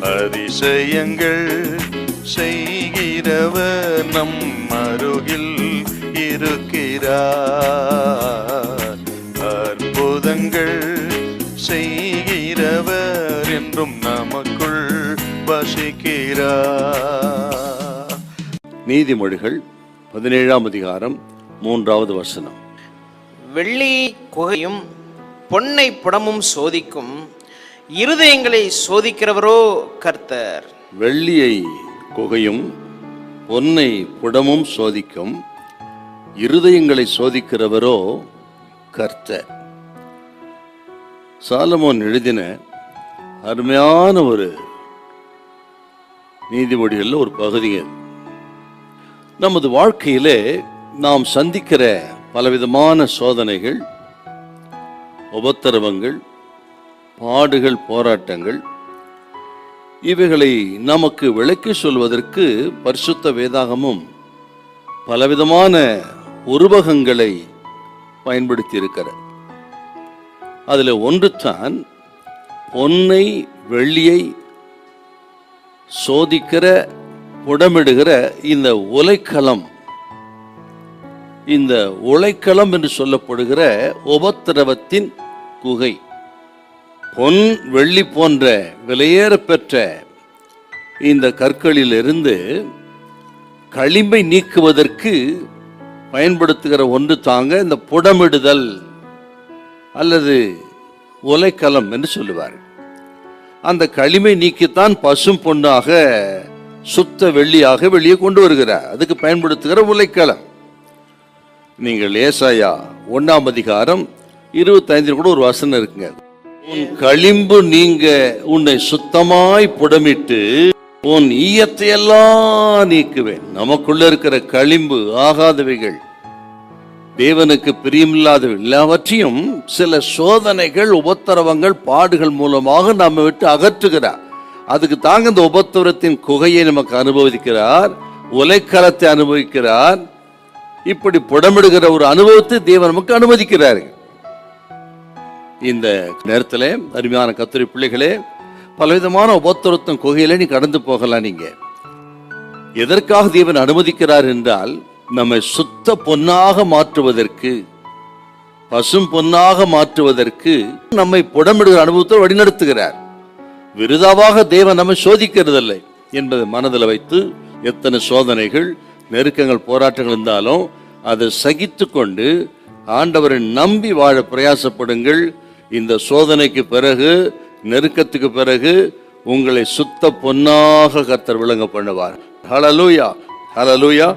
அதிசயங்கள் செய்கிறவர் நம் அருகில் இருக்கிறார். அற்புதங்கள் செய்கிறவர் என்றும் நமக்குள் வசிக்கிறார். நீதிமொழிகள் பதினேழாம் அதிகாரம் மூன்றாவது வசனம். வெள்ளி குகையும் பொன்னை புடமும் சோதிக்கும் இருதயங்களை சோதிக்கிறவரோ கர்த்தர். வெள்ளியை குகையும் பொன்னை புடமும் சோதிக்கும் இருதயங்களை சோதிக்கிறவரோ கர்த்தர். சாலமோன் எழுதின அருமையான ஒரு நீதிமொழிகளில் ஒரு பகுதி நமது வாழ்க்கையிலே நாம் சந்திக்கிற பலவிதமான சோதனைகள் உபத்திரவங்கள் பாடுகள் போராட்டங்கள் இவைகளை நமக்கு விளக்கி சொல்வதற்கு பரிசுத்த வேதாகமும் பலவிதமான உருவகங்களை பயன்படுத்தி இருக்கிறது அதில் ஒன்றுதான் பொன்னை வெள்ளியை சோதிக்கிற புடமிடுகிற இந்த உலைக்களம். இந்த உலைக்களம் என்று சொல்லப்படுகிற உபத்திரவத்தின் குகை. பொன் வெள்ளி போன்ற விலையேற பெற்ற இந்த கற்களிலிருந்து களிமை நீக்குவதற்கு பயன்படுத்துகிற ஒன்று தாங்க இந்த புடமிடுதல் அல்லது உலைக்கலம் என்று சொல்லுவார். அந்த களிமை நீக்கித்தான் பசும் பொண்ணாக சுத்த வெள்ளியாக வெளியே கொண்டு வருகிறார். அதுக்கு பயன்படுத்துகிற உலைக்களம் நீங்கள் ஏசாயா ஒன்றாம் அதிகாரம் இருபத்தைந்தில் கூட ஒரு வசனம் இருக்குங்க. உன் களிம்பு நீங்க உன்னை சுத்தமாய் புடமிட்டு உன் ஈயத்தை எல்லாம் நீக்குவேன். நமக்குள்ள இருக்கிற களிம்பு ஆகாதவைகள் தேவனுக்கு பிரியமில்லாத எல்லாவற்றையும் சில சோதனைகள் உபத்திரவங்கள் பாடுகள் மூலமாக நம்ம விட்டு அகற்றுகிறார். அதுக்கு தாங்க இந்த உபத்திரத்தின் குகையை நமக்கு அனுபவிக்கிறார் உலைக்களத்தை அனுபவிக்கிறார். இப்படி புடமிடுகிற ஒரு அனுபவத்தை தேவன் நமக்கு அனுமதிக்கிறாரு. இந்த நேரத்தில் அருமையான கத்திரி பிள்ளைகளே பலவிதமான உபத்திரத்தின் குகையில நீ கடந்து போகலாம் நீங்க. எதற்காக தேவன் அனுமதிக்கிறார் என்றால் நம்மை சுத்த பொன்னாக மாற்றுவதற்கு பசும் பொன்னாக மாற்றுவதற்கு நம்மை புடமிடுகிற அனுபவத்தை வழிநடத்துகிறார். விருதாவாக தேவன் நம்மை சோதிக்கிறதில்லை என்பதை மனதில் வைத்து எத்தனை சோதனைகள் நெருக்கங்கள் போராட்டங்கள் இருந்தாலும் அதை சகித்து கொண்டு ஆண்டவரை நம்பி வாழ பிரயாசப்படுங்கள் இந்த சோதனைக்கு பிறகு நெருக்கத்துக்கு பிறகு உங்களை சுத்த பொன்னாக கர்த்தர் விளங்க பண்ணுவார். Hallelujah hallelujah